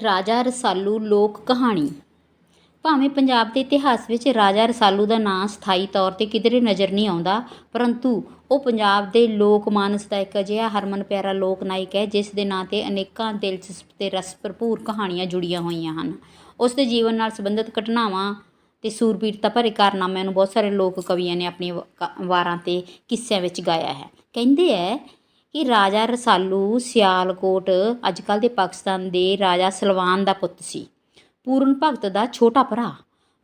ਰਾਜਾ ਰਸਾਲੂ ਲੋਕ ਕਹਾਣੀ। ਭਾਵੇਂ ਪੰਜਾਬ ਦੇ ਇਤਿਹਾਸ ਵਿੱਚ ਰਾਜਾ ਰਸਾਲੂ ਦਾ ਨਾਂ ਸਥਾਈ ਤੌਰ 'ਤੇ ਕਿਧਰੇ ਨਜ਼ਰ ਨਹੀਂ ਆਉਂਦਾ, ਪਰੰਤੂ ਉਹ ਪੰਜਾਬ ਦੇ ਲੋਕ ਮਾਨਸ ਦਾ ਇੱਕ ਅਜਿਹਾ ਹਰਮਨ ਪਿਆਰਾ ਲੋਕ ਨਾਇਕ ਹੈ, ਜਿਸ ਦੇ ਨਾਂ 'ਤੇ ਅਨੇਕਾਂ ਦਿਲਚਸਪ ਤੇ ਰਸ ਭਰਪੂਰ ਕਹਾਣੀਆਂ ਜੁੜੀਆਂ ਹੋਈਆਂ ਹਨ। ਉਸ ਦੇ ਜੀਵਨ ਨਾਲ ਸੰਬੰਧਿਤ ਘਟਨਾਵਾਂ ਤੇ ਸੂਰਬੀਰਤਾ ਭਰੇ ਕਾਰਨਾਮਿਆਂ ਨੂੰ ਬਹੁਤ ਸਾਰੇ ਲੋਕ ਕਵੀਆਂ ਨੇ ਆਪਣੀਆਂ ਕ- ਵਾਰਾਂ ਤੇ ਕਿੱਸਿਆਂ ਵਿੱਚ ਗਾਇਆ ਹੈ। ਕਹਿੰਦੇ ਹੈ ਕਿ ਰਾਜਾ ਰਸਾਲੂ ਸਿਆਲਕੋਟ ਅੱਜ ਕੱਲ੍ਹ ਦੇ ਪਾਕਿਸਤਾਨ ਦੇ ਰਾਜਾ ਸਲਵਾਨ ਦਾ ਪੁੱਤ ਸੀ। ਪੂਰਨ ਭਗਤ ਦਾ ਛੋਟਾ ਭਰਾ,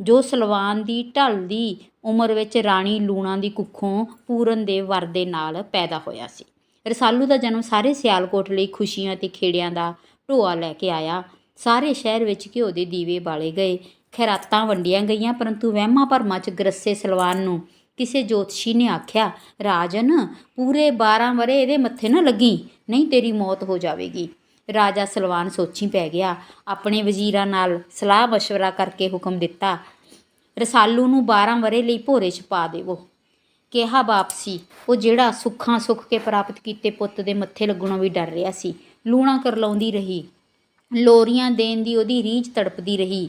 ਜੋ ਸਲਵਾਨ ਦੀ ਢਲਦੀ ਉਮਰ ਵਿੱਚ ਰਾਣੀ ਲੂਣਾ ਦੀ ਕੁੱਖੋਂ ਪੂਰਨ ਦੇ ਵਰ ਦੇ ਨਾਲ ਪੈਦਾ ਹੋਇਆ ਸੀ। ਰਸਾਲੂ ਦਾ ਜਨਮ ਸਾਰੇ ਸਿਆਲਕੋਟ ਲਈ ਖੁਸ਼ੀਆਂ ਤੇ ਖੇੜਿਆਂ ਦਾ ਢੋਆ ਲੈ ਕੇ ਆਇਆ। ਸਾਰੇ ਸ਼ਹਿਰ ਵਿੱਚ ਘਿਓ ਦੇ ਦੀਵੇ ਬਾਲੇ ਗਏ। ਖੈਰਾਤਾਂ ਵੰਡੀਆਂ ਗਈਆਂ, ਪਰੰਤੂ ਵਹਿਮਾਂ ਭਰਮਾਂ 'ਚ ਗਰੱਸੇ ਸਲਵਾਨ ਨੂੰ ਕਿਸੇ ਜੋਤਸ਼ੀ ਨੇ ਆਖਿਆ, ਰਾਜਨ, ਪੂਰੇ 12 ਵਰੇ ਇਹਦੇ ਮੱਥੇ ਨਾ ਲੱਗੀ, ਨਹੀਂ ਤੇਰੀ ਮੌਤ ਹੋ ਜਾਵੇਗੀ। ਰਾਜਾ ਸਲਵਾਨ ਸੋਚੀ ਪੈ ਗਿਆ, ਆਪਣੇ ਵਜ਼ੀਰਾਂ ਨਾਲ ਸਲਾਹ مشਵਰਾ ਕਰਕੇ ਹੁਕਮ ਦਿੱਤਾ, ਰਸਾਲੂ ਨੂੰ 12 ਵਰੇ ਲਈ ਭੋਰੇ 'ਚ ਪਾ ਦੇਵੋ। ਕਿਹਾ ਵਾਪਸੀ, ਉਹ ਜਿਹੜਾ ਸੁੱਖਾਂ ਸੁੱਖ ਕੇ ਪ੍ਰਾਪਤ ਕੀਤੇ ਪੁੱਤ ਦੇ ਮੱਥੇ ਲੱਗਣੋਂ ਵੀ ਡਰ ਰਿਹਾ ਸੀ, ਲੂਣਾ ਕਰ ਲਾਉਂਦੀ ਰਹੀ, ਲੋਰੀਆਂ ਦੇਣ ਦੀ ਉਹਦੀ ਰੀਝ ਤੜਪਦੀ ਰਹੀ।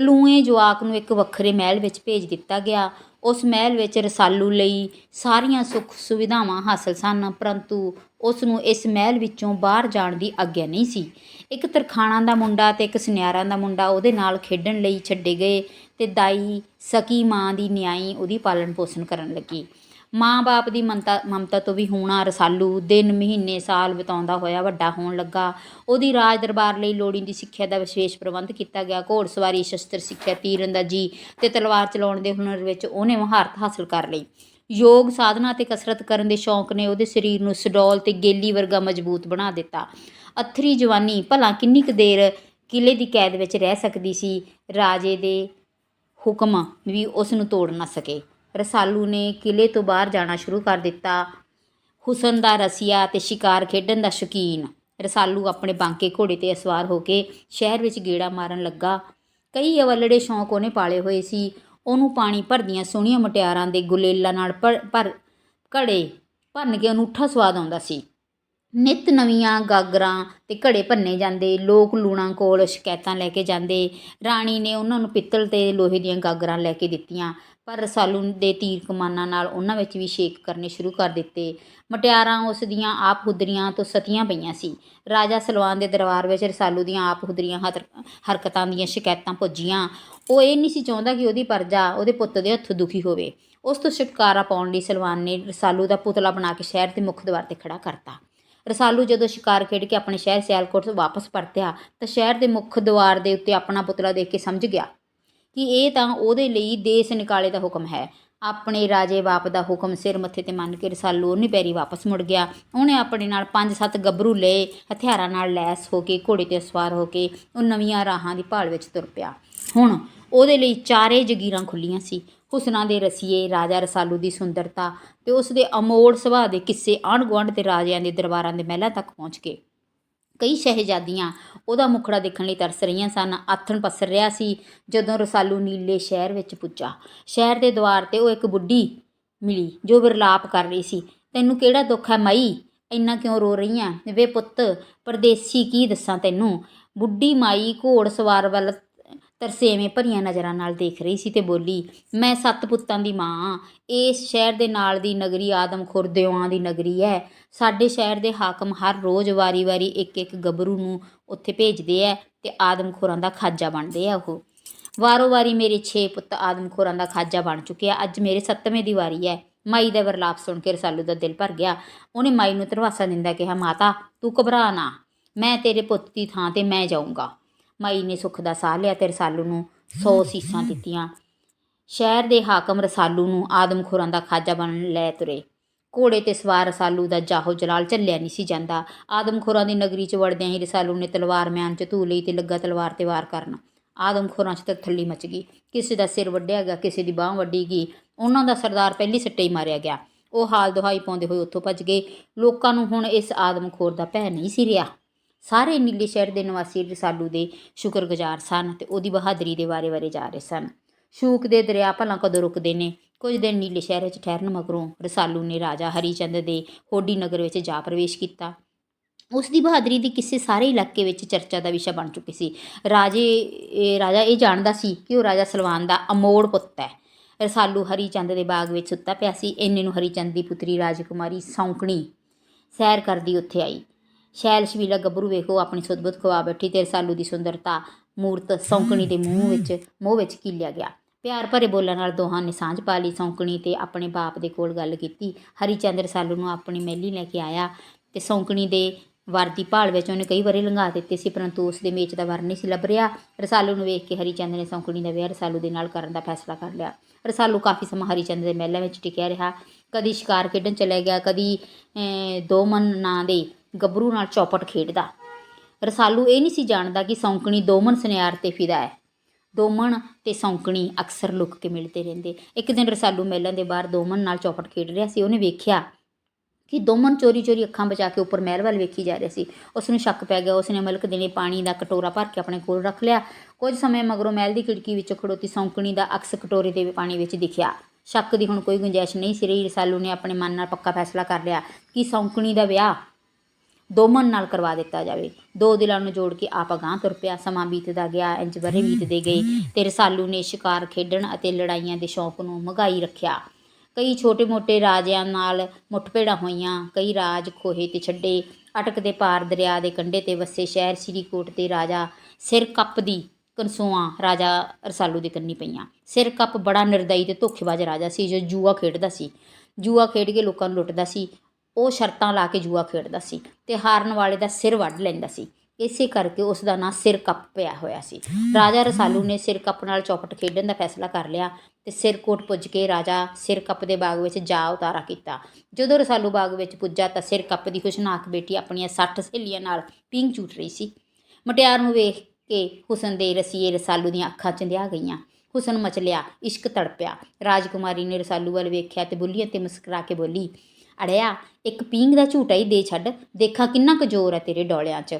ਲੂਏ ਜਵਾਕ ਨੂੰ ਇੱਕ ਵੱਖਰੇ ਮਹਿਲ ਵਿੱਚ ਭੇਜ ਦਿੱਤਾ ਗਿਆ। ਉਸ ਮਹਿਲ ਵਿੱਚ ਰਸਾਲੂ ਲਈ ਸਾਰੀਆਂ ਸੁੱਖ ਸੁਵਿਧਾਵਾਂ ਹਾਸਲ ਸਨ, ਪਰੰਤੂ ਉਸ ਨੂੰ ਇਸ ਮਹਿਲ ਵਿੱਚੋਂ ਬਾਹਰ ਜਾਣ ਦੀ ਆਗਿਆ ਨਹੀਂ ਸੀ। ਇੱਕ ਤਰਖਾਣਾ ਦਾ ਮੁੰਡਾ ਤੇ ਇੱਕ ਸੁਨਿਆਰਾਂ ਦਾ ਮੁੰਡਾ ਉਹਦੇ ਨਾਲ ਖੇਡਣ ਲਈ ਛੱਡੇ ਗਏ ਤੇ ਦਾਈ ਸਕੀ ਮਾਂ ਦੀ ਨਿਆਈ ਉਹਦੀ ਪਾਲਣ ਪੋਸ਼ਣ ਕਰਨ ਲੱਗੀ। ਮਾਂ-ਬਾਪ ਦੀ ਮਮਤਾ ਮਮਤਾ ਤੋਂ ਵੀ ਹੋਣਾ ਰਸਾਲੂ, ਦਿਨ, ਮਹੀਨੇ, ਸਾਲ ਬਿਤਾਉਂਦਾ ਹੋਇਆ ਵੱਡਾ ਹੋਣ ਲੱਗਾ। ਉਹਦੀ ਰਾਜ ਦਰਬਾਰ ਲਈ ਲੋੜੀਂਦੀ ਸਿੱਖਿਆ ਦਾ ਵਿਸ਼ੇਸ਼ ਪ੍ਰਬੰਧ ਕੀਤਾ ਗਿਆ। ਘੋੜਸਵਾਰੀ ਸ਼ਸਤਰ ਸਿੱਖਿਆ ਤੀਰਅੰਦਾਜ਼ੀ ਤੇ ਤਲਵਾਰ ਚਲਾਉਣ ਦੇ ਹੁਨਰ ਵਿੱਚ ਉਹਨੇ ਮਹਾਰਤ ਹਾਸਲ ਕਰ ਲਈ। ਯੋਗ ਸਾਧਨਾ ਤੇ ਕਸਰਤ ਕਰਨ ਦੇ ਸ਼ੌਂਕ ਨੇ ਉਹਦੇ ਸਰੀਰ ਨੂੰ ਸਡੌਲ ਤੇ ਗੇਲੀ ਵਰਗਾ ਮਜ਼ਬੂਤ ਬਣਾ ਦਿੱਤਾ। ਅਥਰੀ ਜਵਾਨੀ ਭਲਾ ਕਿੰਨੀ ਕੁ ਦੇਰ ਕਿਲੇ ਦੀ ਕੈਦ ਵਿੱਚ ਰਹਿ ਸਕਦੀ ਸੀ? ਰਾਜੇ ਦੇ ਹੁਕਮ ਵੀ ਉਸ ਨੂੰ ਤੋੜ ਨਾ ਸਕੇ। ਰਸਾਲੂ ਨੇ ਕਿਲੇ ਤੋਂ ਬਾਹਰ ਜਾਣਾ ਸ਼ੁਰੂ ਕਰ ਦਿੱਤਾ। ਹੁਸਨ ਦਾ ਰਸੀਆ ਤੇ ਸ਼ਿਕਾਰ ਖੇਡਣ ਦਾ ਸ਼ੌਕੀਨ। ਰਸਾਲੂ ਆਪਣੇ ਬਾਂਕੇ ਘੋੜੇ ਤੇ ਅਸਵਾਰ ਹੋ ਕੇ ਸ਼ਹਿਰ ਵਿੱਚ ਗੇੜਾ ਮਾਰਨ ਲੱਗਾ। ਕਈ ਅਵਲੜੇ ਸ਼ੌਂਕ ਉਹਨੇ ਪਾਲੇ ਹੋਏ ਸੀ। ਉਹਨੂੰ ਪਾਣੀ ਭਰਦੀਆਂ ਸੋਹਣੀਆਂ ਮਟਿਆਰਾਂ ਦੇ ਗੁਲੇਲਾਂ ਨਾਲ ਭਰ ਭਰ, ਘੜੇ ਭੰਨ ਕੇ ਅਨੂਠਾ ਸਵਾਦ ਆਉਂਦਾ ਸੀ। ਨਿਤ ਨਵੀਆਂ ਗਾਗਰਾਂ ਤੇ ਘੜੇ ਭੰਨੇ ਜਾਂਦੇ, ਲੋਕ ਲੂਣਾ ਕੋਲ ਸ਼ਿਕਾਇਤਾਂ ਲੈ ਕੇ ਜਾਂਦੇ। ਰਾਣੀ ਨੇ ਉਹਨਾਂ ਨੂੰ ਪਿੱਤਲ ਤੇ ਲੋਹੇ ਦੀਆਂ ਗਾਗਰਾਂ ਲੈ ਕੇ ਦਿੱਤੀਆਂ। ਪਰ ਰਸਾਲੂ ਦੇ ਤੀਰ ਕਮਾਨਾਂ ਨਾਲ ਉਹਨਾਂ ਵਿੱਚ ਵੀ ਛੇਕ ਕਰਨੇ ਸ਼ੁਰੂ ਕਰ ਦਿੱਤੇ। ਮਟਿਆਰਾਂ ਉਸ ਦੀਆਂ ਆਪ ਹੁਦਰੀਆਂ ਤੋਂ ਸਤੀਆਂ ਪਈਆਂ ਸੀ। ਰਾਜਾ ਸਲਵਾਨ ਦੇ ਦਰਬਾਰ ਵਿੱਚ ਰਸਾਲੂ ਦੀਆਂ ਆਪ ਹੁਦਰੀਆਂ ਹਰ- ਹਰਕਤਾਂ ਦੀਆਂ ਸ਼ਿਕਾਇਤਾਂ ਪੁੱਜੀਆਂ। ਉਹ ਇਹ ਨਹੀਂ ਸੀ ਚਾਹੁੰਦਾ ਕਿ ਉਹਦੀ ਪਰਜਾ ਉਹਦੇ ਪੁੱਤ ਦੇ ਹੱਥੋਂ ਦੁਖੀ ਹੋਵੇ। ਉਸ ਤੋਂ ਛੁਟਕਾਰਾ ਪਾਉਣ ਲਈ ਸਲਵਾਨ ਨੇ ਰਸਾਲੂ ਦਾ ਪੁਤਲਾ ਬਣਾ ਕੇ ਸ਼ਹਿਰ ਦੇ ਮੁੱਖ ਦੁਆਰ ਤੇ ਖੜਾ ਕਰਤਾ। ਰਸਾਲੂ ਜਦੋਂ ਸ਼ਿਕਾਰ ਖੇਡ ਕੇ ਆਪਣੇ ਸ਼ਹਿਰ ਸਿਆਲਕੋਟ ਤੋਂ ਵਾਪਸ ਪਰਤਿਆ ਤਾਂ ਸ਼ਹਿਰ ਦੇ ਮੁੱਖ ਦੁਆਰ ਦੇ ਉੱਤੇ ਆਪਣਾ ਪੁਤਲਾ ਦੇਖ ਕੇ ਸਮਝ ਗਿਆ ਕਿ ਇਹ ਤਾਂ ਉਹਦੇ ਲਈ ਦੇਸ ਨਿਕਾਲੇ ਦਾ ਹੁਕਮ ਹੈ। ਆਪਣੇ ਰਾਜੇ ਬਾਪ ਦਾ ਹੁਕਮ ਸਿਰ ਮੱਥੇ ਤੇ ਮੰਨ ਕੇ ਰਸਾਲੂ ਉਹਨੇ ਪੈਰੀ ਵਾਪਸ ਮੁੜ ਗਿਆ। ਉਹਨੇ ਆਪਣੇ ਨਾਲ ਪੰਜ ਸੱਤ ਗੱਭਰੂ ਲਏ, ਹਥਿਆਰਾਂ ਨਾਲ ਲੈਸ ਹੋ ਕੇ, ਘੋੜੇ ਤੇ ਸਵਾਰ ਹੋ ਕੇ ਉਹ ਨਵੀਆਂ ਰਾਹਾਂ ਦੀ ਭਾਲ ਵਿੱਚ ਤੁਰ ਪਿਆ। ਹੁਣ ਉਹਦੇ ਲਈ ਚਾਰੇ ਜਗੀਰਾਂ ਖੁੱਲੀਆਂ ਸੀ। ਹੁਸਨਾ ਦੇ ਰਸੀਏ, ਰਾਜਾ ਰਸਾਲੂ ਦੀ ਸੁੰਦਰਤਾ ਤੇ ਉਸ ਦੇ ਅਮੋੜ ਸੁਭਾਅ ਦੇ ਕਿੱਸੇ ਆਂਢ ਗੁਆਂਢ ਤੇ ਰਾਜਿਆਂ ਦੇ ਦਰਬਾਰਾਂ ਦੇ ਮਹਿਲਾਂ ਤੱਕ ਪਹੁੰਚ ਗਏ। ਕਈ ਸ਼ਹਿਜ਼ਾਦੀਆਂ ਉਹਦਾ ਮੁਖੜਾ ਦੇਖਣ ਲਈ ਤਰਸ ਰਹੀਆਂ ਸਨ। ਆਥਣ ਪਸਰ ਰਿਹਾ ਸੀ ਜਦੋਂ ਰਸਾਲੂ ਨੀਲੇ ਸ਼ਹਿਰ ਵਿੱਚ ਪੁੱਜਾ। ਸ਼ਹਿਰ ਦੇ ਦੁਆਰ ਤੇ ਉਹ ਇੱਕ ਬੁੱਢੀ ਮਿਲੀ ਜੋ ਵਿਰਲਾਪ ਕਰ ਰਹੀ ਸੀ। ਤੈਨੂੰ ਕਿਹੜਾ ਦੁੱਖ ਹੈ ਮਾਈ? ਇੰਨਾ ਕਿਉਂ ਰੋ ਰਹੀ ਆਂ ਵੇ ਪੁੱਤ, ਪਰਦੇਸੀ ਕੀ ਦੱਸਾਂ ਤੈਨੂੰ? ਬੁੱਢੀ ਮਾਈ ਘੋੜ ਸਵਾਰ ਵੱਲ ਤਰਸੇਵੇਂ ਭਰੀਆਂ ਨਜ਼ਰਾਂ ਨਾਲ ਦੇਖ ਰਹੀ ਸੀ ਤੇ ਬੋਲੀ, ਮੈਂ ਸੱਤ ਪੁੱਤਾਂ ਦੀ ਮਾਂ ਆਂ। ਇਸ ਸ਼ਹਿਰ ਦੇ ਨਾਲ ਦੀ ਨਗਰੀ ਆਦਮ ਖੁਰਦਿਆਂ ਦੀ ਨਗਰੀ ਹੈ ਸਾਡੇ ਸ਼ਹਿਰ ਦੇ ਹਾਕਮ ਹਰ ਰੋਜ਼ ਵਾਰੀ-ਵਾਰੀ ਇੱਕ-ਇੱਕ ਗੱਭਰੂ ਨੂੰ ਉੱਥੇ ਭੇਜਦੇ ਐ ਤੇ ਆਦਮਖੋਰਾਂ ਦਾ ਖਾਜਾ ਬਣਦੇ ਆ ਉਹ। ਵਾਰੋ ਵਾਰੀ ਮੇਰੇ 6 ਪੁੱਤ ਆਦਮਖੋਰਾਂ ਦਾ ਖਾਜਾ ਬਣ ਚੁੱਕੇ ਆ ਅੱਜ ਮੇਰੇ ਸੱਤਵੇਂ ਦੀ ਵਾਰੀ ਹੈ ਮਾਈ ਦਾ ਵਰਲਾਪ ਸੁਣ ਕੇ ਰਸਾਲੂ ਦਾ ਦਿਲ ਭਰ ਗਿਆ। ਉਹਨੇ ਮਾਈ ਨੂੰ ਧਰਵਾਸਾ ਦਿੰਦਾ ਕਿਹਾ, ਮਾਤਾ, ਤੂੰ ਘਬਰਾ ਨਾ। ਮੈਂ ਤੇਰੇ ਪੁੱਤ ਦੀ ਥਾਂ ਤੇ ਮੈਂ ਜਾਊਂਗਾ। ਮਾਈ ਨੇ ਸੁੱਖ ਦਾ ਸਾਹ ਲਿਆ ਤੇ ਰਸਾਲੂ ਨੂੰ 100 ਸੀਸਾਂ ਦਿੱਤੀਆਂ। ਸ਼ਹਿਰ ਦੇ ਹਾਕਮ ਰਸਾਲੂ ਨੂੰ ਆਦਮਖੋਰਾਂ ਦਾ ਖਾਜਾ ਬਣਨ ਲੈ ਤੁਰੇ। ਘੋੜੇ ਤੇ ਸਵਾਰ ਰਸਾਲੂ ਦਾ ਜਾਹੋ ਜਲਾਲ ਝੱਲਿਆ ਨਹੀਂ ਸੀ ਜਾਂਦਾ। ਆਦਮਖੋਰਾਂ ਦੀ ਨਗਰੀ 'ਚ ਵੜਦਿਆਂ ਹੀ ਰਸਾਲੂ ਨੇ ਤਲਵਾਰ ਮਿਆਨ 'ਚ ਧੂ ਲਈ ਤੇ ਲੱਗਾ ਤਲਵਾਰ ਤੇ ਵਾਰ ਕਰਨ। ਆਦਮਖੋਰਾਂ 'ਚ ਤਾਂ ਥੱਲੀ ਮਚ ਗਈ। ਕਿਸੇ ਦਾ ਸਿਰ ਵੱਢਿਆ ਗਿਆ, ਕਿਸੇ ਦੀ ਬਾਹ ਵੱਢੀ ਗਈ। ਉਹਨਾਂ ਦਾ ਸਰਦਾਰ ਪਹਿਲੀ ਸੱਟੇ ਹੀ ਮਾਰਿਆ ਗਿਆ। ਉਹ ਹਾਲ ਦੁਹਾਈ ਪਾਉਂਦੇ ਹੋਏ ਉੱਥੋਂ ਭੱਜ ਗਏ। ਲੋਕਾਂ ਨੂੰ ਹੁਣ ਇਸ ਆਦਮਖੋਰ ਦਾ ਭੈ ਨਹੀਂ ਸੀ ਰਿਹਾ। ਸਾਰੇ ਨੀਲੇ ਸ਼ਹਿਰ ਦੇ ਨਿਵਾਸੀ ਰਸਾਲੂ ਦੇ ਸ਼ੁਕਰਗੁਜ਼ਾਰ ਸਨ ਤੇ ਉਹਦੀ ਬਹਾਦਰੀ ਦੇ ਬਾਰੇ-ਬਾਰੇ ਜਾ ਰਹੇ ਸਨ। ਸ਼ੂਕ ਦੇ ਦਰਿਆ ਭਲਾ ਕਦੋਂ ਰੁਕਦੇ ਨੇ? ਕੁਝ ਦਿਨ ਨੀਲੇ ਸ਼ਹਿਰ ਵਿੱਚ ਠਹਿਰਨ ਮਗਰੋਂ ਰਸਾਲੂ ਨੇ ਰਾਜਾ ਹਰੀਚੰਦ ਦੇ ਹੋਡੀ ਨਗਰ ਵਿੱਚ ਜਾ ਪ੍ਰਵੇਸ਼ ਕੀਤਾ। ਉਸ ਦੀ ਬਹਾਦਰੀ ਦੀ ਕਿਸੇ ਸਾਰੇ ਇਲਾਕੇ ਵਿੱਚ ਚਰਚਾ ਦਾ ਵਿਸ਼ਾ ਬਣ ਚੁੱਕੀ ਸੀ। ਰਾਜੇ ਰਾਜਾ ਇਹ ਜਾਣਦਾ ਸੀ ਕਿ ਉਹ ਰਾਜਾ ਸਲਵਾਨ ਦਾ ਅਮੋੜ ਪੁੱਤ ਹੈ। ਰਸਾਲੂ ਹਰੀਚੰਦ ਦੇ ਬਾਗ ਵਿੱਚ ਸੁੱਤਾ ਪਿਆ ਸੀ। ਇੰਨੇ ਨੂੰ ਹਰੀਚੰਦ ਦੀ ਪੁੱਤਰੀ ਰਾਜਕੁਮਾਰੀ ਸੌਂਕਣੀ ਸੈਰ ਕਰਦੀ ਉੱਥੇ ਆਈ। ਸ਼ੈਲ ਸ਼ਵੀਲਾ ਗੱਭਰੂ ਵੇਖੋ, ਆਪਣੀ ਸੁਦਬੁੱਧ ਖਵਾ ਬੈਠੀ ਤੇ ਰਸਾਲੂ ਦੀ ਸੁੰਦਰਤਾ, ਮੂਰਤ ਸੌਂਕਣੀ ਦੇ ਮੂੰਹ ਵਿੱਚ ਮੂੰਹ ਵਿੱਚ ਕੀਲਿਆ ਗਿਆ। ਪਿਆਰ ਭਰੇ ਬੋਲਣ ਨਾਲ ਦੋਹਾਂ ਨੇ ਸਾਂਝ ਪਾ ਲਈ ਸੌਂਕਣੀ ਤੇ ਆਪਣੇ ਬਾਪ ਦੇ ਕੋਲ ਗੱਲ ਕੀਤੀ। ਹਰੀ ਚੰਦ ਰਸਾਲੂ ਨੂੰ ਆਪਣੀ ਮਹਿਲੀ ਲੈ ਕੇ ਆਇਆ ਤੇ ਸੌਂਕਣੀ ਦੇ ਵਰ ਦੀ ਭਾਲ ਵਿੱਚ ਉਹਨੇ ਕਈ ਵਾਰੀ ਲੰਘਾ ਦਿੱਤੇ ਸੀ, ਪਰੰਤੂ ਉਸ ਦੇ ਮੇਚ ਦਾ ਵਰ ਨਹੀਂ ਸੀ ਲੱਭ ਰਿਹਾ। ਰਸਾਲੂ ਨੂੰ ਵੇਖ ਕੇ ਹਰੀਚੰਦ ਨੇ ਸੌਂਕਣੀ ਦਾ ਵਿਆਹ ਰਸਾਲੂ ਦੇ ਨਾਲ ਕਰਨ ਦਾ ਫੈਸਲਾ ਕਰ ਲਿਆ। ਰਸਾਲੂ ਕਾਫੀ ਸਮਾਂ ਹਰੀਚੰਦ ਦੇ ਮਹਿਲਾਂ ਵਿੱਚ ਟਿਕਿਆ ਰਿਹਾ। ਕਦੀ ਸ਼ਿਕਾਰ ਖੇਡਣ ਚਲੇ ਗਿਆ, ਕਦੀ ਦੋ ਮਨ ਨਾਂ ਦੇ ਗੱਭਰੂ ਨਾਲ ਚੌਪਟ ਖੇਡਦਾ। ਰਸਾਲੂ ਇਹ ਨਹੀਂ ਸੀ ਜਾਣਦਾ ਕਿ ਸੌਂਕਣੀ ਦੋਮਨ ਸੁਨਿਆਰ ਤੇ ਫਿਦਾ ਹੈ। ਦੋਮਨ ਤੇ ਸੌਂਕਣੀ ਅਕਸਰ ਲੁੱਕ ਕੇ ਮਿਲਦੇ ਰਹਿੰਦੇ। ਇੱਕ ਦਿਨ ਰਸਾਲੂ ਮਹਿਲਾਂ ਦੇ ਬਾਹਰ ਦੋਮਨ ਨਾਲ ਚੌਪਟ ਖੇਡ ਰਿਹਾ ਸੀ। ਉਹਨੇ ਵੇਖਿਆ ਕਿ ਦੋਮਨ ਚੋਰੀ ਚੋਰੀ ਅੱਖਾਂ ਬਚਾ ਕੇ ਉੱਪਰ ਮਹਿਲ ਵੱਲ ਵੇਖੀ ਜਾ ਰਿਹਾ ਸੀ। ਉਸ ਨੂੰ ਸ਼ੱਕ ਪੈ ਗਿਆ। ਉਸ ਨੇ ਮਲਕ ਦੇਣੇ ਪਾਣੀ ਦਾ ਕਟੋਰਾ ਭਰ ਕੇ ਆਪਣੇ ਕੋਲ ਰੱਖ ਲਿਆ। ਕੁਝ ਸਮੇਂ ਮਗਰੋਂ ਮਹਿਲ ਦੀ ਖਿੜਕੀ ਵਿੱਚੋਂ ਖੜੋਤੀ ਸੌਂਕਣੀ ਦਾ ਅਕਸ ਕਟੋਰੇ ਦੇ ਪਾਣੀ ਵਿੱਚ ਦਿਖਿਆ। ਸ਼ੱਕ ਦੀ ਹੁਣ ਕੋਈ ਗੁੰਜਾਇਸ਼ ਨਹੀਂ ਸੀ ਰਹੀ। ਰਸਾਲੂ ਨੇ ਆਪਣੇ ਮਨ ਨਾਲ ਪੱਕਾ ਫੈਸਲਾ ਕਰ ਲਿਆ ਕਿ ਸੌਂਕਣੀ ਦਾ ਵਿਆਹ ਦੋਮਨ ਨਾਲ ਕਰਵਾ ਦਿੱਤਾ ਜਾਵੇ। ਦੋ ਦਿਲਾਂ ਨੂੰ ਜੋੜ ਕੇ ਆਪ ਅਗਾਂਹ ਤੁਰ ਪਿਆ। ਸਮਾਂ ਬੀਤਦਾ ਗਿਆ ਇੰਜ ਬਰੇ ਬੀਤਦੇ ਗਏ। ਤੇ ਰਸਾਲੂ ਨੇ ਸ਼ਿਕਾਰ ਖੇਡਣ ਅਤੇ ਲੜਾਈਆਂ ਦੇ ਸ਼ੌਂਕ ਨੂੰ ਮਗਾਈ ਰੱਖਿਆ। ਕਈ ਛੋਟੇ-ਮੋਟੇ ਰਾਜਿਆਂ ਨਾਲ ਮੁੱਠਭੇੜਾਂ ਹੋਈਆਂ। ਕਈ ਰਾਜ ਖੋਹੇ ਤੇ ਛੱਡੇ। ਅਟਕਦੇ ਪਾਰ ਦਰਿਆ ਦੇ ਕੰਢੇ ਤੇ ਵਸੇ ਸ਼ਹਿਰ ਸ੍ਰੀਕੋਟ ਤੇ ਰਾਜਾ ਸਿਰ ਕੱਪ ਦੀ ਕਨਸੂਆਂ ਰਾਜਾ ਰਸਾਲੂ ਦੇ ਕੰਨੀ ਪਈਆਂ। ਸਿਰ ਕੱਪ ਬੜਾ ਨਿਰਦਈ ਤੇ ਧੋਖੇਬਾਜ਼ ਰਾਜਾ ਸੀ ਜੋ ਜੂਆ ਖੇਡਦਾ ਸੀ। ਜੂਆ ਖੇਡ ਕੇ ਲੋਕਾਂ ਨੂੰ ਲੁੱਟਦਾ ਸੀ। ਉਹ ਸ਼ਰਤਾਂ ਲਾ ਕੇ ਜੂਆ ਖੇਡਦਾ ਸੀ ਤੇ ਹਾਰਨ ਵਾਲੇ ਦਾ ਸਿਰ ਵੱਢ ਲੈਂਦਾ ਸੀ। ਇਸੇ ਕਰਕੇ ਉਸ ਦਾ ਨਾਂ ਸਿਰ ਕੱਪ ਪਿਆ ਹੋਇਆ ਸੀ। ਰਾਜਾ ਰਸਾਲੂ ਨੇ ਸਿਰ ਕੱਪ ਨਾਲ ਚੌਪਟ ਖੇਡਣ ਦਾ ਫੈਸਲਾ ਕਰ ਲਿਆ ਤੇ ਸਿਰਕੋਟ ਪੁੱਜ ਕੇ ਰਾਜਾ ਸਿਰ ਕੱਪ ਦੇ ਬਾਗ ਵਿੱਚ ਜਾ ਉਤਾਰਾ ਕੀਤਾ। ਜਦੋਂ ਰਸਾਲੂ ਬਾਗ ਵਿੱਚ ਪੁੱਜਾ ਤਾਂ ਸਿਰ ਕੱਪ ਦੀ ਖੁਸ਼ਨਾਕ ਬੇਟੀ ਆਪਣੀਆਂ 60 ਸਹੇਲੀਆਂ ਨਾਲ ਪੀਂਘ ਝੂਟ ਰਹੀ ਸੀ। ਮਟਿਆਰ ਨੂੰ ਵੇਖ ਕੇ ਹੁਸਨ ਦੇ ਰਸੀਏ ਰਸਾਲੂ ਦੀਆਂ ਅੱਖਾਂ ਚੰਦਿਆ ਗਈਆਂ। ਹੁਸਨ ਮਚਲਿਆ ਇਸ਼ਕ ਤੜਪਿਆ। ਰਾਜਕੁਮਾਰੀ ਨੇ ਰਸਾਲੂ ਵੱਲ ਵੇਖਿਆ ਤੇ ਬੁੱਲੀਆਂ ਤੇ ਮੁਸਕਰਾ ਕੇ ਬੋਲੀ ਅੜਿਆ, ਇੱਕ ਪੀਂਘ ਦਾ ਝੂਟਾ ਹੀ ਦੇ ਛੱਡ, ਦੇਖਾਂ ਕਿੰਨਾ ਕੁ ਹੈ ਤੇਰੇ ਡੋਲਿਆਂ 'ਚ।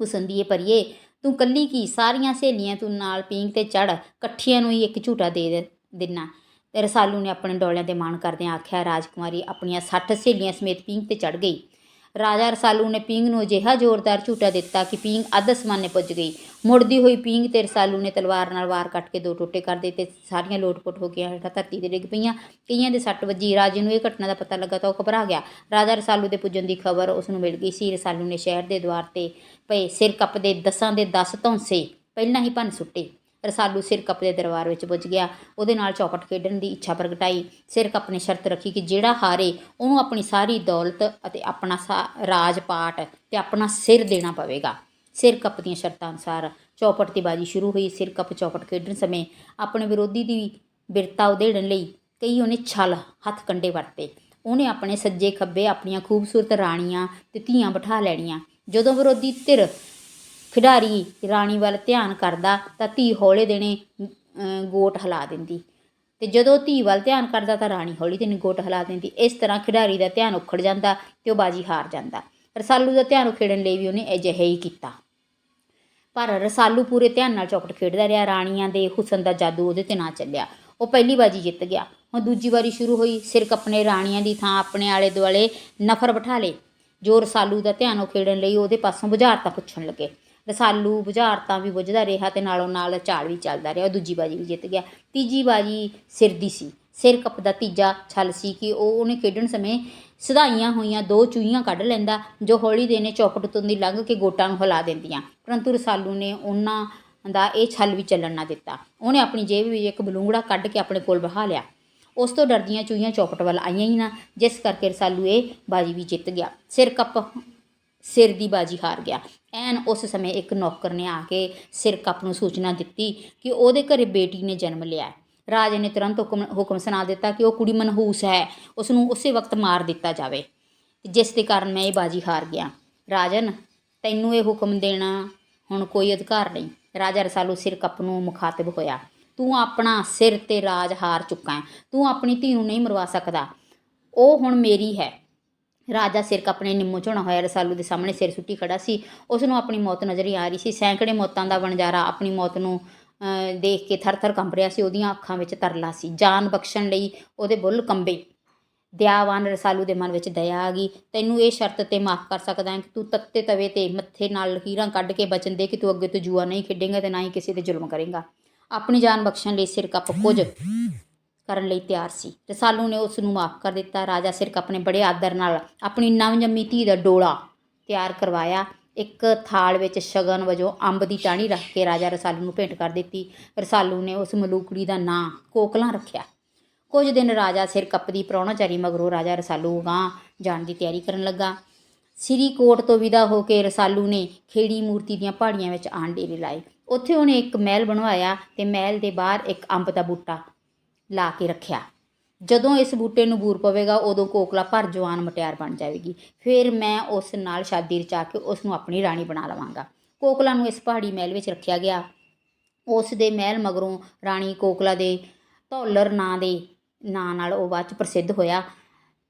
ਹੁਸਨ ਦੀਏ ਪਰੀਏ ਤੂੰ ਕੱਲੀ ਕੀ, ਸਾਰੀਆਂ ਸਹੇਲੀਆਂ ਤੂੰ ਨਾਲ ਪੀਂਘ ਤੇ ਚੜ ਇਕੱਠੀਆਂ ਨੂੰ ਹੀ ਇੱਕ ਝੂਟਾ ਦੇ ਦੇ, ਦਿਨਾ। ਤੇ ਰਸਾਲੂ ਨੇ ਆਪਣੇ ਡੋਲਿਆਂ ਤੇ ਮਾਣ ਕਰਦਿਆਂ ਆਖਿਆ, ਰਾਜਕੁਮਾਰੀ ਆਪਣੀਆਂ 60 ਸਹੇਲੀਆਂ ਸਮੇਤ ਪੀਂਘ ਤੇ ਚੜ ਗਈ। ਰਾਜਾ ਰਸਾਲੂ ਨੇ ਪੀਂਘ ਨੂੰ ਅਜਿਹਾ ਜ਼ੋਰਦਾਰ ਝੂਟਾ ਦਿੱਤਾ ਕਿ ਪੀਂਘ ਅੱਧ ਸਮਾਨੇ ਪੁੱਜ ਗਈ। ਮੁੜਦੀ ਹੋਈ ਪੀਂਘ ਤੇ ਰਸਾਲੂ ਨੇ ਤਲਵਾਰ ਨਾਲ ਵਾਰ ਕੱਟ ਕੇ ਦੋ ਟੋਟੇ ਕਰ ਦਿੱਤੇ। ਸਾਰੀਆਂ ਲੋਟ-ਪੋਟ ਹੋ ਗਈਆਂ, ਹੇਠਾਂ ਧਰਤੀ ਤੇ ਡਿੱਗ ਪਈਆਂ। ਕਈਆਂ ਦੇ ਸੱਟ ਵੱਜੀ। ਰਾਜੇ ਨੂੰ ਇਹ ਘਟਨਾ ਦਾ ਪਤਾ ਲੱਗਾ ਤਾਂ ਉਹ ਘਬਰਾ ਗਿਆ। ਰਾਜਾ ਰਸਾਲੂ ਦੇ ਪੁੱਜਣ ਦੀ ਖਬਰ ਉਸ ਨੂੰ ਮਿਲ ਗਈ ਸੀ। ਰਸਾਲੂ ਨੇ ਸ਼ਹਿਰ ਦੇ ਦੁਆਰ ਤੇ ਪਏ ਸਿਰ ਕੱਪ ਦੇ ਦਸਾਂ ਦੇ 10 ਧੌਂਸੇ ਪਹਿਲਾਂ ਹੀ ਭੰਨ ਸੁੱਟੇ। ਰਸਾਲੂ ਸਿਰ ਕੱਪ ਦੇ ਦਰਬਾਰ ਵਿੱਚ ਪੁੱਜ ਗਿਆ। ਉਹਦੇ ਨਾਲ ਚੌਪਟ ਖੇਡਣ ਦੀ ਇੱਛਾ ਪ੍ਰਗਟਾਈ। ਸਿਰ ਕੱਪ ਨੇ ਸ਼ਰਤ ਰੱਖੀ ਕਿ ਜਿਹੜਾ ਹਾਰੇ, ਉਹਨੂੰ ਆਪਣੀ ਸਾਰੀ ਦੌਲਤ ਅਤੇ ਆਪਣਾ ਸਾ- ਰਾਜ ਪਾਟ ਤੇ ਆਪਣਾ ਸਿਰ ਦੇਣਾ ਪਵੇਗਾ। ਸਿਰ ਕੱਪ ਦੀਆਂ ਸ਼ਰਤਾਂ ਅਨੁਸਾਰ ਚੌਪਟ ਦੀ ਬਾਜੀ ਸ਼ੁਰੂ ਹੋਈ। ਸਿਰ ਕੱਪ ਚੌਪਟ ਖੇਡਣ ਸਮੇਂ ਆਪਣੇ ਵਿਰੋਧੀ ਦੀ ਬਿਰਤਾ ਉਧੇੜਨ ਲਈ ਕਈ ਉਹਨੇ ਛਲ ਹੱਥ ਕੰਡੇ ਵਰਤੇ। ਉਹਨੇ ਆਪਣੇ ਸੱਜੇ ਖੱਬੇ ਆਪਣੀਆਂ ਖੂਬਸੂਰਤ ਰਾਣੀਆਂ ਤੇ ਧੀਆਂ ਬਿਠਾ ਲੈਣੀਆਂ। ਜਦੋਂ ਵਿਰੋਧੀ ਧਿਰ ਖਿਡਾਰੀ ਰਾਣੀ ਵੱਲ ਧਿਆਨ ਕਰਦਾ ਤਾਂ ਧੀ ਹੌਲੇ ਦੇਣੇ ਗੋਟ ਹਿਲਾ ਦਿੰਦੀ। ਤੇ ਜਦੋਂ ਧੀ ਵੱਲ ਧਿਆਨ ਕਰਦਾ ਤਾਂ ਰਾਣੀ ਹੌਲੀ ਦੇਣੇ ਗੋਟ ਹਿਲਾ ਦਿੰਦੀ। ਇਸ ਤਰ੍ਹਾਂ ਖਿਡਾਰੀ ਦਾ ਧਿਆਨ ਉਖੜ ਜਾਂਦਾ ਤੇ ਉਹ ਬਾਜੀ ਹਾਰ ਜਾਂਦਾ। ਰਸਾਲੂ ਦਾ ਧਿਆਨ ਉਖੇੜਨ ਲਈ ਵੀ ਉਹਨੇ ਅਜਿਹਾ ਹੀ ਕੀਤਾ। ਪਰ ਰਸਾਲੂ ਪੂਰੇ ਧਿਆਨ ਨਾਲ ਚੌਕਟ ਖੇਡਦਾ ਰਿਹਾ। ਰਾਣੀਆਂ ਦੇ ਹੁਸਨ ਦਾ ਜਾਦੂ ਉਹਦੇ ਤੇ ਨਾ ਚੱਲਿਆ। ਉਹ ਪਹਿਲੀ ਬਾਜੀ ਜਿੱਤ ਗਿਆ। ਹੁਣ ਦੂਜੀ ਵਾਰੀ ਸ਼ੁਰੂ ਹੋਈ। ਸਿਰਕ ਆਪਣੇ ਰਾਣੀਆਂ ਦੀ ਥਾਂ ਆਪਣੇ ਆਲੇ ਦੁਆਲੇ ਨਫਰ ਬਿਠਾ ਲੇ ਜੋ ਰਸਾਲੂ ਦਾ ਧਿਆਨ ਉਖੇੜਨ ਲਈ ਉਹਦੇ ਪਾਸੋਂ ਬੁਝਾਰਤਾਂ ਪੁੱਛਣ ਲੱਗੇ। ਰਸਾਲੂ ਬੁਝਾਰਤਾਂ ਵੀ ਬੁੱਝਦਾ ਰਿਹਾ ਤੇ ਨਾਲੋਂ ਨਾਲ ਝਾੜ ਵੀ ਚੱਲਦਾ ਰਿਹਾ, ਉਹ ਦੂਜੀ ਬਾਜੀ ਵੀ ਜਿੱਤ ਗਿਆ। ਤੀਜੀ ਬਾਜੀ ਸਿਰ ਦੀ ਸੀ। ਸਿਰ ਕੱਪ ਦਾ ਤੀਜਾ ਛਲ ਸੀ ਕਿ ਉਹ ਉਹਨੇ ਖੇਡਣ ਸਮੇਂ ਸਦਾਈਆਂ ਹੋਈਆਂ ਦੋ ਚੂਹੀਆਂ ਕੱਢ ਲੈਂਦਾ, ਜੋ ਹੌਲੀ ਦੇ ਨੇ ਚੌਪਟ ਤੋਂ ਦੀ ਲੰਘ ਕੇ ਗੋਟਾਂ ਨੂੰ ਹਿਲਾ ਦਿੰਦੀਆਂ। ਪਰੰਤੂ ਰਸਾਲੂ ਨੇ ਉਹਨਾਂ ਦਾ ਇਹ ਛਲ ਵੀ ਚੱਲਣ ਨਾ ਦਿੱਤਾ। ਉਹਨੇ ਆਪਣੀ ਜੇਬ ਵਿੱਚ ਇੱਕ ਬਲੂੰਗੜਾ ਕੱਢ ਕੇ ਆਪਣੇ ਕੋਲ ਬਹਾ ਲਿਆ। ਉਸ ਤੋਂ ਡਰਦੀਆਂ ਚੂਹੀਆਂ ਚੌਪਟ ਵੱਲ ਆਈਆਂ ਹੀ ਨਾ, ਜਿਸ ਕਰਕੇ ਰਸਾਲੂ ਇਹ ਬਾਜੀ ਵੀ ਜਿੱਤ ਗਿਆ। ਸਿਰ ਕੱਪ ਸਿਰ ਦੀ ਬਾਜੀ ਹਾਰ ਗਿਆ। ਐਨ ਉਸ ਸਮੇਂ ਇੱਕ ਨੌਕਰ ਨੇ ਆ ਕੇ ਸਿਰ ਕੱਪ ਨੂੰ ਸੂਚਨਾ ਦਿੱਤੀ ਕਿ ਉਹਦੇ ਘਰੇ ਬੇਟੀ ਨੇ ਜਨਮ ਲਿਆ ਰਾਜੇ ਨੇ ਤੁਰੰਤ ਹੁਕਮ ਹੁਕਮ ਸੁਣਾ ਦਿੱਤਾ ਕਿ ਉਹ ਕੁੜੀ ਮਨਹੂਸ ਹੈ ਉਸ ਨੂੰ ਉਸੇ ਵਕਤ ਮਾਰ ਦਿੱਤਾ ਜਾਵੇ, ਜਿਸ ਦੇ ਕਾਰਨ ਮੈਂ ਇਹ ਬਾਜੀ ਹਾਰ ਗਿਆ। ਰਾਜਨ, ਤੈਨੂੰ ਇਹ ਹੁਕਮ ਦੇਣਾ ਹੁਣ ਕੋਈ ਅਧਿਕਾਰ ਨਹੀਂ। ਰਾਜਾ ਰਸਾਲੂ ਸਿਰ ਕੱਪ ਨੂੰ ਮੁਖਾਤਿਬ ਹੋਇਆ। ਤੂੰ ਆਪਣਾ ਸਿਰ ਤੇ ਰਾਜ ਹਾਰ ਚੁੱਕਾ ਹੈ। ਤੂੰ ਆਪਣੀ ਧੀ ਨੂੰ ਨਹੀਂ ਮਰਵਾ ਸਕਦਾ। ਉਹ ਹੁਣ ਮੇਰੀ ਹੈ। ਰਾਜਾ ਸਿਰ ਕੱਪਣੇ ਨਿੰਮੋ ਝੋਣਾ ਹੋਇਆ, ਰਸਾਲੂ ਦੇ ਸਾਹਮਣੇ ਸਿਰ ਸੁੱਟੀ ਖੜਾ ਸੀ। ਉਸ ਨੂੰ ਆਪਣੀ ਮੌਤ ਨਜ਼ਰ ਹੀ ਆ ਰਹੀ ਸੀ। ਸੈਂਕੜੇ ਮੌਤਾਂ ਦਾ ਵਣਜਾਰਾ ਆਪਣੀ ਮੌਤ ਨੂੰ ਦੇਖ ਕੇ ਥਰ-ਥਰ ਕੰਬ ਰਿਹਾ ਸੀ। ਉਹਦੀਆਂ ਅੱਖਾਂ ਵਿੱਚ ਤਰਲਾ ਸੀ। ਜਾਨ ਬਖਸ਼ਣ ਲਈ ਉਹਦੇ ਬੁੱਲ ਕੰਬੇ। ਦਿਆਵਾਨ ਰਸਾਲੂ ਦੇ ਮਨ ਵਿੱਚ ਦਇਆ ਆ ਗਈ। ਤੈਨੂੰ ਇਹ ਸ਼ਰਤ ਤੇ ਮਾਫ ਕਰ ਸਕਦਾ ਹਾਂ ਕਿ ਤੂੰ ਤੱਤੇ ਤਵੇ ਤੇ ਮੱਥੇ ਨਾਲ ਲਕੀਰਾਂ ਕੱਢ ਕੇ ਬਚਨ ਦੇ ਕਿ ਤੂੰ ਅੱਗੇ ਤੋਂ ਜੂਆ ਨਹੀਂ ਖੇਡੇਂਗਾ ਤੇ ਨਾ ਹੀ ਕਿਸੇ ਤੇ ਜ਼ੁਲਮ ਕਰੇਂਗਾ। ਆਪਣੀ ਜਾਨ ਬਖਸ਼ਣ ਲਈ ਸਿਰ ਕੱਪ ਕੁਝ ਕਰਨ ਲਈ ਤਿਆਰ ਸੀ। ਰਸਾਲੂ ਨੇ ਉਸ ਨੂੰ ਮਾਫ ਕਰ ਦਿੱਤਾ। ਰਾਜਾ ਸਿਰਕ ਆਪਣੇ ਬੜੇ ਆਦਰ ਨਾਲ ਆਪਣੀ ਨਵਜੰਮੀ ਧੀ ਦਾ ਡੋਲਾ ਤਿਆਰ ਕਰਵਾਇਆ। ਇੱਕ ਥਾਲ ਵਿੱਚ ਸ਼ਗਨ ਵਜੋਂ ਅੰਬ ਦੀ ਟਾਹਣੀ ਰੱਖ ਕੇ ਰਾਜਾ ਰਸਾਲੂ ਨੂੰ ਭੇਂਟ ਕਰ ਦਿੱਤੀ। ਰਸਾਲੂ ਨੇ ਉਸ ਮਲੂਕੜੀ ਦਾ ਨਾਂ ਕੋਕਲਾਂ ਰੱਖਿਆ। ਕੁਝ ਦਿਨ ਰਾਜਾ ਸਿਰਕੱਪ ਦੀ ਪ੍ਰਾਹੁਣਾਚਾਰੀ ਮਗਰੋਂ ਰਾਜਾ ਰਸਾਲੂ ਗਾਂ ਜਾਣ ਦੀ ਤਿਆਰੀ ਕਰਨ ਲੱਗਾ। ਸ੍ਰੀ ਕੋਟ ਤੋਂ ਵਿਦਾ ਹੋ ਕੇ ਰਸਾਲੂ ਨੇ ਖੇੜੀ ਮੂਰਤੀ ਦੀਆਂ ਪਹਾੜੀਆਂ ਵਿੱਚ ਆਣ ਡੇਰੇ ਲਾਏ। ਉੱਥੇ ਉਹਨੇ ਇੱਕ ਮਹਿਲ ਬਣਵਾਇਆ ਤੇ ਮਹਿਲ ਦੇ ਬਾਹਰ ਇੱਕ ਅੰਬ ਦਾ ਬੂਟਾ ਲਾ ਕੇ ਰੱਖਿਆ। ਜਦੋਂ ਇਸ ਬੂਟੇ ਨੂੰ ਬੂਰ ਪਵੇਗਾ, ਉਦੋਂ ਕੋਕਲਾ ਭਰ ਜਵਾਨ ਮਟਿਆਰ ਬਣ ਜਾਵੇਗੀ। ਫਿਰ ਮੈਂ ਉਸ ਨਾਲ ਸ਼ਾਦੀ ਰਚਾ ਕੇ ਉਸ ਨੂੰ ਆਪਣੀ ਰਾਣੀ ਬਣਾ ਲਵਾਂਗਾ। ਕੋਕਲਾ ਨੂੰ ਇਸ ਪਹਾੜੀ ਮਹਿਲ ਵਿੱਚ ਰੱਖਿਆ ਗਿਆ। ਉਸ ਦੇ ਮਹਿਲ ਮਗਰੋਂ ਰਾਣੀ ਕੋਕਲਾ ਦੇ ਧੌਲਰ ਨਾਂ ਦੇ ਨਾਂ ਨਾਲ ਉਹ ਬਾਅਦ ਚ ਪ੍ਰਸਿੱਧ ਹੋਇਆ।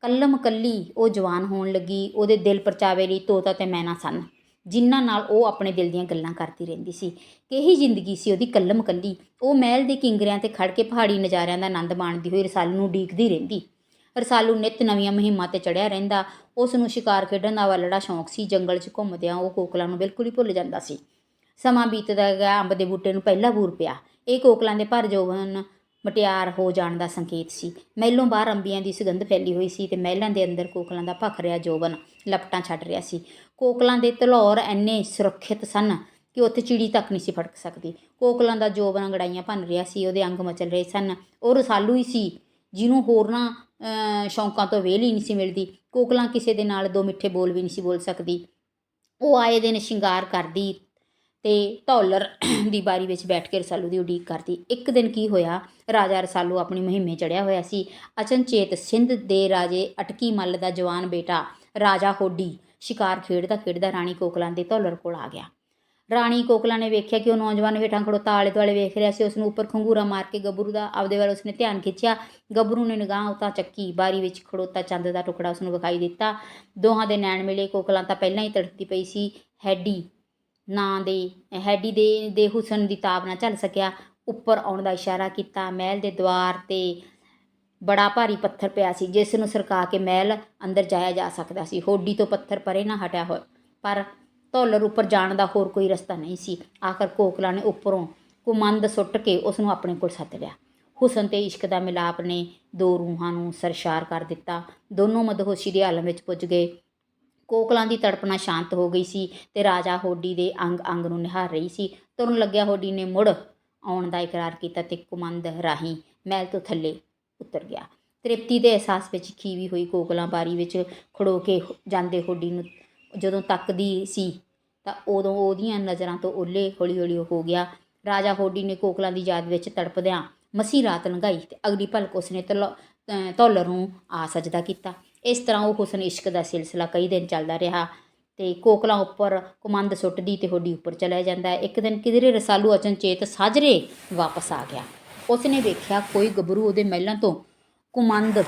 ਕੱਲਮ ਕੱਲੀ ਉਹ ਜਵਾਨ ਹੋਣ ਲੱਗੀ। ਉਹਦੇ ਦਿਲ ਪਰਚਾਵੇ ਲਈ ਤੋਤਾ ਤੇ ਮੈਨਾ ਸਨ। ਜਿਨ੍ਹਾਂ ਨਾਲ ਉਹ ਆਪਣੇ ਦਿਲ ਦੀਆਂ ਗੱਲਾਂ ਕਰਦੀ ਰਹਿੰਦੀ ਸੀ। ਕਿਹੀ ਜ਼ਿੰਦਗੀ ਸੀ ਉਹਦੀ ਕੱਲਮ ਕੱਲੀ। ਉਹ ਮਹਿਲ ਦੇ ਕਿੰਗਰਿਆਂ ਤੇ ਖੜ ਕੇ ਪਹਾੜੀ ਨਜ਼ਾਰਿਆਂ ਦਾ ਆਨੰਦ ਮਾਣਦੀ ਹੋਈ ਰਸਾਲੂ ਨੂੰ ਡੀਕਦੀ ਰਹਿੰਦੀ। ਰਸਾਲੂ ਨਿਤ ਨਵੀਆਂ ਮੁਹਿੰਮਾਂ ਤੇ ਚੜਿਆ ਰਹਿੰਦਾ। ਉਸ ਨੂੰ ਸ਼ਿਕਾਰ ਖੇਡਣ ਦਾ ਵੱਲੜਾ ਸ਼ੌਂਕ ਸੀ। ਜੰਗਲ 'ਚ ਘੁੰਮਦਿਆਂ ਉਹ ਕੋਕਲਾਂ ਨੂੰ ਬਿਲਕੁਲ ਹੀ ਭੁੱਲ ਜਾਂਦਾ ਸੀ। ਸਮਾਂ ਬੀਤਦਾ ਗਿਆ। ਅੰਬ ਦੇ ਬੂਟੇ ਨੂੰ ਪਹਿਲਾ ਬੂਰ ਪਿਆ। ਇਹ ਕੋਕਲਾਂ ਦੇ ਭਰ ਜੋਬਨ ਮਟਿਆਰ ਹੋ ਜਾਣ ਦਾ ਸੰਕੇਤ ਸੀ। ਮਹਿਲੋਂ ਬਾਹਰ ਅੰਬੀਆਂ ਦੀ ਸੁਗੰਧ ਫੈਲੀ ਹੋਈ ਸੀ ਤੇ ਮਹਿਲਾਂ ਦੇ ਅੰਦਰ ਕੋਕਲਾਂ ਦਾ ਭਖ ਰਿਹਾ ਜੋਬਨ ਲਪਟਾਂ ਛੱਡ ਰਿਹਾ ਸੀ। ਕੋਕਲਾਂ ਦੇ ਤਲੌਰ ਐਨੇ ਸੁਰੱਖਿਅਤ ਸਨ ਕਿ ਉੱਥੇ ਚਿੜੀ ਤੱਕ ਨਹੀਂ ਸੀ ਫੜਕ ਸਕਦੀ। ਕੋਕਲਾਂ ਦਾ ਜੋਬਨ ਅੰਗੜਾਈਆਂ ਭੰਨ ਰਿਹਾ ਸੀ, ਉਹਦੇ ਅੰਗ ਮਚਲ ਰਹੇ ਸਨ। ਉਹ ਰਸਾਲੂ ਹੀ ਸੀ, ਜਿਹਨੂੰ ਹੋਰਨਾਂ ਸ਼ੌਂਕਾਂ ਤੋਂ ਵੇਲ ਹੀ ਨਹੀਂ ਸੀ ਮਿਲਦੀ। ਕੋਕਲਾਂ ਕਿਸੇ ਦੇ ਨਾਲ ਦੋ ਮਿੱਠੇ ਬੋਲ ਵੀ ਨਹੀਂ ਸੀ ਬੋਲ ਸਕਦੀ। ਉਹ ਆਏ ਦਿਨ ਸ਼ਿੰਗਾਰ ਕਰਦੀ ਤੇ ਧੌਲਰ ਦੀ ਬਾਰੀ ਵਿੱਚ ਬੈਠ ਕੇ ਰਸਾਲੂ ਦੀ ਉਡੀਕ ਕਰਦੀ। ਇੱਕ ਦਿਨ ਕੀ ਹੋਇਆ? ਰਾਜਾ ਰਸਾਲੂ ਆਪਣੀ ਮੁਹਿੰਮੇ ਚੜਿਆ ਹੋਇਆ ਸੀ। ਅਚਨਚੇਤ ਸਿੰਧ ਦੇ ਰਾਜੇ ਅਟਕੀ ਮੱਲ ਦਾ ਜਵਾਨ ਬੇਟਾ, ਰਾਜਾ ਹੋਡੀ ਸ਼ਿਕਾਰ ਖੇਡਦਾ ਖੇਡਦਾ ਰਾਣੀ ਕੋਕਲਾਂ ਦੇ ਧੌਲਰ ਕੋਲ ਆ ਗਿਆ। ਰਾਣੀ ਕੋਕਲਾ ਨੇ ਵੇਖਿਆ ਕਿ ਉਹ ਨੌਜਵਾਨ ਹੇਠਾਂ ਖੜੋਤਾ, ਆਲੇ ਦੁਆਲੇ ਵੇਖ ਰਿਹਾ ਸੀ ਉਸ ਨੂੰ ਉੱਪਰ ਖੰਗੂਰਾ ਮਾਰ ਕੇ ਗੱਭਰੂ ਦਾ, ਆਪਦੇ ਵੱਲ ਉਸਨੇ ਧਿਆਨ ਖਿੱਚਿਆ। ਗੱਭਰੂ ਨੇ ਨਿਗਾਹ ਉਤਾਂ ਚੱਕੀ, ਬਾਰੀ ਵਿੱਚ ਖੜੋਤਾ ਚੰਦ ਦਾ ਟੁਕੜਾ ਉਸ ਨੂੰ ਵਿਖਾਈ ਦਿੱਤਾ। ਦੋਹਾਂ ਦੇ ਨੈਣ ਮਿਲੇ, ਕੋਕਲਾਂ ਤਾਂ ਪਹਿਲਾਂ ਹੀ ਤੜਕਦੀ ਪਈ ਸੀ। ਹੈਡੀ ਨਾਂ ਦੇ, ਹੈਡੀ ਦੇ ਦੇ ਹੁਸਨ ਦੀ ਤਾਬ ਨਾ ਝੱਲ ਸਕਿਆ। ਉੱਪਰ ਆਉਣ ਦਾ ਇਸ਼ਾਰਾ ਕੀਤਾ, ਮਹਿਲ ਦੇ ਦਵਾਰ ਤੇ ਬੜਾ ਭਾਰੀ ਪੱਥਰ ਪਿਆ ਸੀ, ਜਿਸ ਨੂੰ ਸਰਕਾ ਕੇ ਮਹਿਲ ਅੰਦਰ ਜਾਇਆ ਜਾ ਸਕਦਾ ਸੀ। ਹੋਡੀ ਤੋਂ ਪੱਥਰ ਪਰੇ ਨਾ ਹਟਿਆ ਹੋਇਆ, ਪਰ ਧੌਲਰ ਉੱਪਰ ਜਾਣ ਦਾ ਹੋਰ ਕੋਈ ਰਸਤਾ ਨਹੀਂ ਸੀ। ਆਖਰ ਕੋਕਲਾ ਨੇ ਉੱਪਰੋਂ ਕੁਮੰਦ ਸੁੱਟ ਕੇ ਉਸ ਨੂੰ ਆਪਣੇ ਕੋਲ ਸੱਦ ਲਿਆ। ਹੁਸਨ ਤੇ ਇਸ਼ਕ ਦਾ ਮਿਲਾਪ ਨੇ ਦੋ ਰੂਹਾਂ ਨੂੰ ਸਰਸ਼ਾਰ ਕਰ ਦਿੱਤਾ। ਦੋਨੋਂ ਮਦਹੋਸ਼ੀ ਦੇ ਆਲਮ ਵਿੱਚ ਪੁੱਜ ਗਏ। ਕੋਕਲਾਂ ਦੀ ਤੜਪਣਾ ਸ਼ਾਂਤ ਹੋ ਗਈ ਸੀ ਤੇ ਰਾਜਾ ਹੋਡੀ ਦੇ ਅੰਗ ਅੰਗ ਨੂੰ ਨਿਹਾਰ ਰਹੀ ਸੀ। ਤੁਰਨ ਲੱਗਿਆ ਹੋਡੀ ਨੇ ਮੁੜ ਆਉਣ ਦਾ ਇਕਰਾਰ ਕੀਤਾ ਤੇ ਕੁਮੰਦ ਰਾਹੀਂ ਮਹਿਲ ਤੋਂ ਥੱਲੇ ਉਤਰ ਗਿਆ। ਤ੍ਰਿਪਤੀ ਦੇ ਅਹਿਸਾਸ ਵਿੱਚ ਖੀਵੀ ਹੋਈ, ਕੋਕਲਾਂ ਬਾਰੀ ਵਿੱਚ ਖੜੋ ਕੇ ਜਾਂਦੇ ਹੋਡੀ ਨੂੰ ਜਦੋਂ ਤੱਕਦੀ ਸੀ, ਤਾਂ ਉਦੋਂ ਉਹਦੀਆਂ ਨਜ਼ਰਾਂ ਤੋਂ ਓਲੇ ਹੌਲੀ ਹੌਲੀ ਹੋ ਗਿਆ। ਰਾਜਾ ਹੋਡੀ ਨੇ ਕੋਕਲਾਂ ਦੀ ਯਾਦ ਵਿੱਚ ਤੜਪਦਿਆਂ ਮਸੀ ਰਾਤ ਲੰਘਾਈ ਤੇ ਅਗਲੀ ਭਲਕ ਉਸਨੇ ਤਲ- ਧੌਲਰ ਨੂੰ ਆ ਸਜਦਾ ਕੀਤਾ। ਇਸ ਤਰ੍ਹਾਂ ਉਹ ਹੁਸਨ ਇਸ਼ਕ ਦਾ ਸਿਲਸਿਲਾ ਕਈ ਦਿਨ ਚੱਲਦਾ ਰਿਹਾ ਤੇ ਕੋਕਲਾਂ ਉੱਪਰ ਕੁਮੰਦ ਸੁੱਟਦੀ ਤੇ ਹੋਡੀ ਉੱਪਰ ਚਲਾ ਜਾਂਦਾ। ਇੱਕ ਦਿਨ ਕਿਧਰੇ ਰਸਾਲੂ ਅਚਨਚੇਤ ਸਾਜਰੇ ਵਾਪਸ ਆ ਗਿਆ। ਉਸਨੇ ਵੇਖਿਆ ਕੋਈ ਗੱਭਰੂ ਉਹਦੇ ਮਹਿਲਾਂ ਤੋਂ ਕੁਮੰਦ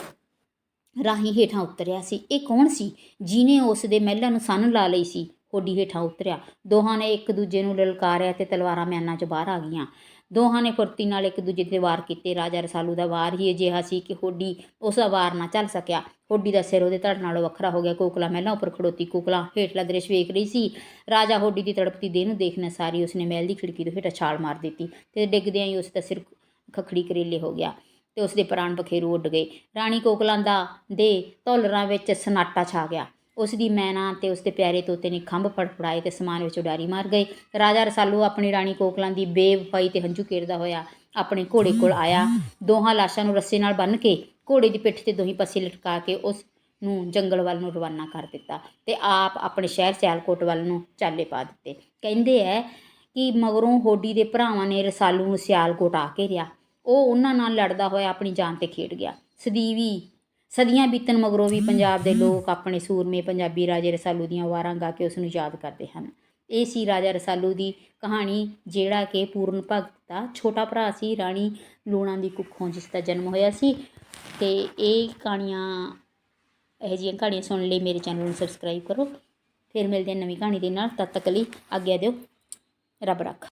ਰਾਹੀਂ ਹੇਠਾਂ ਉਤਰਿਆ ਸੀ। ਇਹ ਕੌਣ ਸੀ? ਜਿਨੇ ਉਸ ਦੇ ਮਹਿਲਾਂ ਨੂੰ ਸੰਨ ਲਾ ਲਈ ਸੀ, ਹੋਡੀ ਹੇਠਾਂ ਉਤਰਿਆ। ਦੋਹਾਂ ਨੇ ਇੱਕ ਦੂਜੇ ਨੂੰ ਲਲਕਾਰਿਆ ਤੇ ਤਲਵਾਰਾਂ ਮਿਆਨਾਂ 'ਚ ਬਾਹਰ ਆ ਗਈਆਂ। ਦੋਹਾਂ ਨੇ ਫੁਰਤੀ ਨਾਲ ਇੱਕ ਦੂਜੇ ਤੇ ਵਾਰ ਕੀਤੇ। ਰਾਜਾ ਰਸਾਲੂ ਦਾ ਵਾਰ ਹੀ ਅਜਿਹਾ ਸੀ ਕਿ ਹੋਡੀ ਉਸ ਦਾ ਵਾਰ ਨਾ ਚੱਲ ਸਕਿਆ। ਹੋਡੀ ਦਾ ਸਿਰ ਉਹਦੇ ਧੜ ਨਾਲੋਂ ਵੱਖਰਾ ਹੋ ਗਿਆ। ਕੋਕਲਾ ਮਹਿਲਾਂ ਉੱਪਰ ਖੜੋਤੀ ਕੋਕਲਾ ਹੇਠਲਾ ਦ੍ਰਿਸ਼ ਵੇਖ ਰਹੀ ਸੀ। ਰਾਜਾ ਹੋਡੀ ਦੀ ਤੜਪਤੀ ਦੇਹ ਨੂੰ ਦੇਖਣਾ ਸਾਰੀ ਉਸਨੇ ਮਹਿਲ ਦੀ ਖਿੜਕੀ ਤੋਂ ਹੇਠਾਂ ਛਾਲ ਮਾਰ ਦਿੱਤੀ ਤੇ ਡਿੱਗਦਿਆਂ ਹੀ ਉਸ ਦਾ ਸਿਰ ਖਖੜੀ ਕਰੇਲੇ ਹੋ ਗਿਆ ਤੇ ਉਸਦੇ ਪ੍ਰਾਣ ਬਖੇਰੂ ਉੱਡ ਗਏ। ਰਾਣੀ ਕੋਕਲਾਂ ਦਾ ਦੇ ਧੌਲਰਾਂ ਵਿੱਚ ਸਨਾਟਾ ਛਾ ਗਿਆ। ਉਸ ਦੀ ਮੈਨਾ ਤੇ ਉਸ ਦੇ ਪਿਆਰੇ ਤੋਤੇ ਨੇ ਖੰਭ ਫੜਫੜਾਏ ਤੇ ਸਮਾਨ ਵਿੱਚ ਉਡਾਰੀ ਮਾਰ ਗਏ। ਰਾਜਾ ਰਸਾਲੂ ਆਪਣੀ ਰਾਣੀ ਕੋਕਲਾਂ ਦੀ ਬੇਵਫਾਈ ਤੇ ਹੰਝੂ ਕੇਰਦਾ ਹੋਇਆ ਆਪਣੇ ਘੋੜੇ ਕੋਲ ਆਇਆ। ਦੋਹਾਂ ਲਾਸ਼ਾਂ ਨੂੰ ਰੱਸੇ ਨਾਲ ਬੰਨ੍ਹ ਕੇ ਘੋੜੇ ਦੀ ਪਿੱਠ ਤੇ ਦੋਹੀ ਪਾਸੇ ਲਟਕਾ ਕੇ ਉਸ ਨੂੰ ਜੰਗਲ ਵੱਲ ਨੂੰ ਰਵਾਨਾ ਕਰ ਦਿੱਤਾ ਤੇ ਆਪ ਆਪਣੇ ਸ਼ਹਿਰ ਸਿਆਲਕੋਟ ਵੱਲ ਨੂੰ ਚਾਲੇ ਪਾ ਦਿੱਤੇ। ਕਹਿੰਦੇ ਐ ਕਿ ਮਗਰੋਂ ਹੋਡੀ ਦੇ ਭਰਾਵਾਂ ਨੇ ਰਸਾਲੂ ਨੂੰ ਸਿਆਲਕੋਟ ਆ ਘੇਰਿਆ ਉਹ ਉਹਨਾਂ ਨਾਲ ਲੜਦਾ ਹੋਇਆ ਆਪਣੀ ਜਾਨ ਤੇ ਖੇਡ ਗਿਆ। ਸਦੀਵੀ ਸਦੀਆਂ ਬੀਤਣ ਮਗਰੋਂ ਵੀ ਪੰਜਾਬ ਦੇ ਲੋਕ ਆਪਣੇ ਸੂਰਮੇ ਪੰਜਾਬੀ ਰਾਜੇ ਰਸਾਲੂ ਦੀਆਂ ਵਾਰਾਂ ਗਾ ਕੇ ਉਸ ਨੂੰ ਯਾਦ ਕਰਦੇ ਹਨ। ਇਹ ਸੀ ਰਾਜਾ ਰਸਾਲੂ ਦੀ ਕਹਾਣੀ, ਜਿਹੜਾ ਕਿ ਪੂਰਨ ਭਗਤ ਦਾ ਛੋਟਾ ਭਰਾ ਸੀ, ਰਾਣੀ ਲੂਣਾ ਦੀ ਕੁੱਖੋਂ ਜਿਸ ਦਾ ਜਨਮ ਹੋਇਆ ਸੀ। ਤੇ ਇਹ ਕਹਾਣੀਆਂ, ਇਹੋ ਜਿਹੀਆਂ ਕਹਾਣੀਆਂ ਸੁਣਨ ਲਈ ਮੇਰੇ ਚੈਨਲ ਨੂੰ ਸਬਸਕ੍ਰਾਈਬ ਕਰੋ। ਫਿਰ ਮਿਲਦੇ ਹਾਂ ਨਵੀਂ ਕਹਾਣੀ ਦੇ ਨਾਲ। ਤਦ ਤੱਕ ਲਈ ਆਗਿਆ ਦਿਓ। ਰੱਬ ਰੱਖਾ।